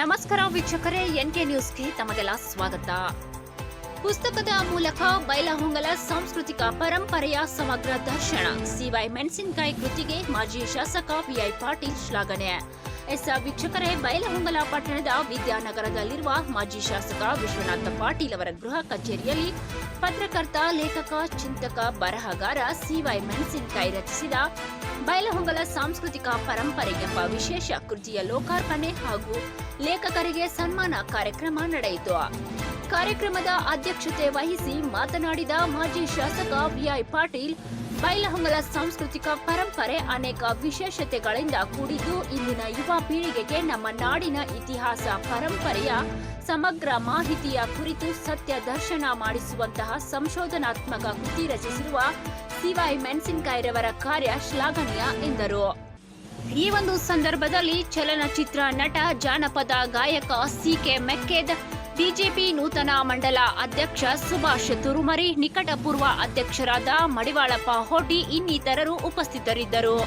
ನಮಸ್ಕಾರ ವೀಕ್ಷಕರೇ, N N K ನ್ಯೂಸ್ಗೆ ತಮಗೆಲ್ಲ ಸ್ವಾಗತ. ಪುಸ್ತಕದ ಮೂಲಕ ಬೈಲಹೊಂಗಲ ಸಾಂಸ್ಕೃತಿಕ ಪರಂಪರೆಯ ಸಮಗ್ರ ದರ್ಶನ. ಸಿವೈ ಮೆಣಸಿನಕಾಯಿ ಕೃತಿಗೆ ಮಾಜಿ ಶಾಸಕ ವಿಐ ಪಾಟೀಲ್ ಶ್ಲಾಘನೆ. ಎಸ್ ವೀಕ್ಷಕರೇ, ಬೈಲಹೊಂಗಲ ಪಟ್ಟಣದ ವಿದ್ಯಾನಗರದಲ್ಲಿರುವ ಮಾಜಿ ಶಾಸಕ ವಿಶ್ವನಾಥ ಪಾಟೀಲ್ ಅವರ ಗೃಹ ಕಚೇರಿಯಲ್ಲಿ ಪತ್ರಕರ್ತ, ಲೇಖಕ, ಚಿಂತಕ ಬರಹಗಾರ ಸಿವೈ ಮೆಣಸಿನಕಾಯಿ ರಚಿಸಿದ ಬೈಲಹೊಂಗಲ ಸಾಂಸ್ಕೃತಿಕ ಪರಂಪರೆ ಎಂಬ ವಿಶೇಷ ಕೃತಿಯ ಲೋಕಾರ್ಪಣೆ ಹಾಗೂ ಲೇಖಕರಿಗೆ ಸನ್ಮಾನ ಕಾರ್ಯಕ್ರಮ ನಡೆಯಿತು. ಕಾರ್ಯಕ್ರಮದ ಅಧ್ಯಕ್ಷತೆ ವಹಿಸಿ ಮಾತನಾಡಿದ ಮಾಜಿ ಶಾಸಕ ವಿಐ ಪಾಟೀಲ್, ಬೈಲಹೊಂಗಲ ಸಾಂಸ್ಕೃತಿಕ ಪರಂಪರೆ ಅನೇಕ ವಿಶೇಷತೆಗಳಿಂದ ಕೂಡಿದ್ದು ಇಂದಿನ ಯುವ ಪೀಳಿಗೆಗೆ ನಮ್ಮ ನಾಡಿನ ಇತಿಹಾಸ, ಪರಂಪರೆಯ ಸಮಗ್ರ ಮಾಹಿತಿಯ ಕುರಿತು ಸತ್ಯ ದರ್ಶನ ಮಾಡಿಸುವಂತಹ ಸಂಶೋಧನಾತ್ಮಕ ಕೃತಿ ರಚಿಸಿರುವ ಸಿವೈ ಮೆಣಸಿನಕಾಯಿರವರ ಕಾರ್ಯ ಶ್ಲಾಘನೀಯ, ಎಂದರು. ಈ ಒಂದು ಸಂದರ್ಭದಲ್ಲಿ ಚಲನಚಿತ್ರ ನಟ ಜಾನಪದ ಗಾಯಕ ಸಿಕೆ ಮೆಕ್ಕೇದ್ ಬಿಜೆಪಿ ನೂತನ ಮಂಡಲ ಅಧ್ಯಕ್ಷ ಸುಭಾಷ್ ತುರುಮರಿ ನಿಕಟಪೂರ್ವ ಅಧ್ಯಕ್ಷರಾದ ಮಡಿವಾಳಪ್ಪ ಹೋಟಿ ಇನ್ನಿತರರು ಉಪಸ್ಥಿತರಿದ್ದರು.